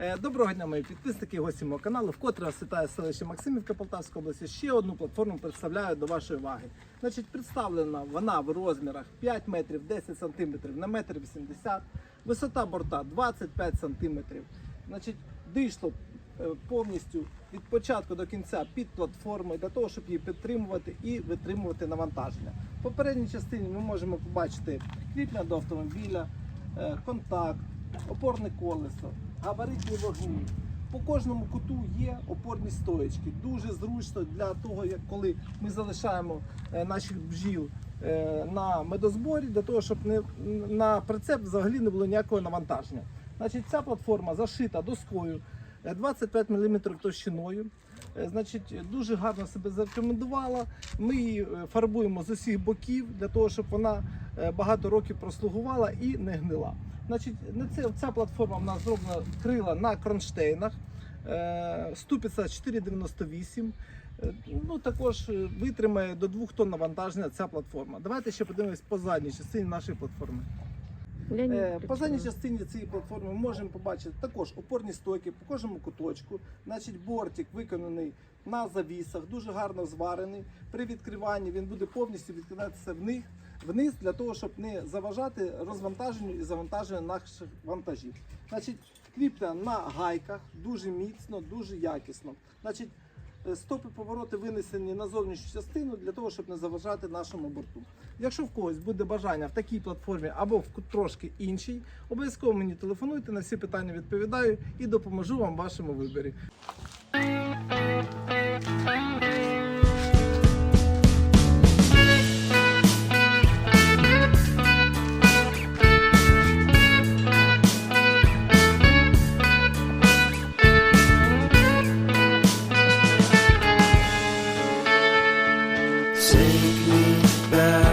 Е, Доброго дня, мої підписники, гості мого каналу. Вкотре вас вітає селище Максимівка Полтавської області. Ще одну платформу представляю до вашої уваги. Значить, представлена вона в розмірах 5 метрів 10 сантиметрів на метр 80, висота борта 25 сантиметрів. Значить, дишло е, повністю від початку до кінця під платформою для того, щоб її підтримувати і витримувати навантаження. В попередній частині ми можемо побачити кріплення до автомобіля, е, контакт, опорне колесо, габаритні вогні. По кожному куту є опорні стоечки. Дуже зручно для того, як коли ми залишаємо е, наших бджіл е, на медозборі, для того, щоб не на прицеп взагалі не було ніякого навантаження. Значить, ця платформа зашита доскою е, 25 мм товщиною. Е, Значить, дуже гарно себе зарекомендувала. Ми її е, фарбуємо з усіх боків для того, щоб вона е, багато років прослугувала і не гнила. Значить, на ця платформа в нас зроблена крила на кронштейнах. Ступиця 4,98. Е, Ну, також витримає до 2 тонн навантаження ця платформа. Давайте ще подивимось по задній частині нашої платформи. Е, По задній частині цієї платформи ми можемо побачити також опорні стойки по кожному куточку. Значить, бортик виконаний на завісах, дуже гарно зварений. При відкриванні він буде повністю відкидатися вниз, вниз для того, щоб не заважати розвантаженню і завантаженню наших вантажів. Значить, кріпля на гайках дуже міцно, дуже якісно. Значить, Стопи повороти винесені на зовнішню частину для того, щоб не заважати нашому борту. Якщо в когось буде бажання в такій платформі або в трошки іншій, обов'язково мені телефонуйте, на всі питання відповідаю і допоможу вам в вашому виборі. Take me back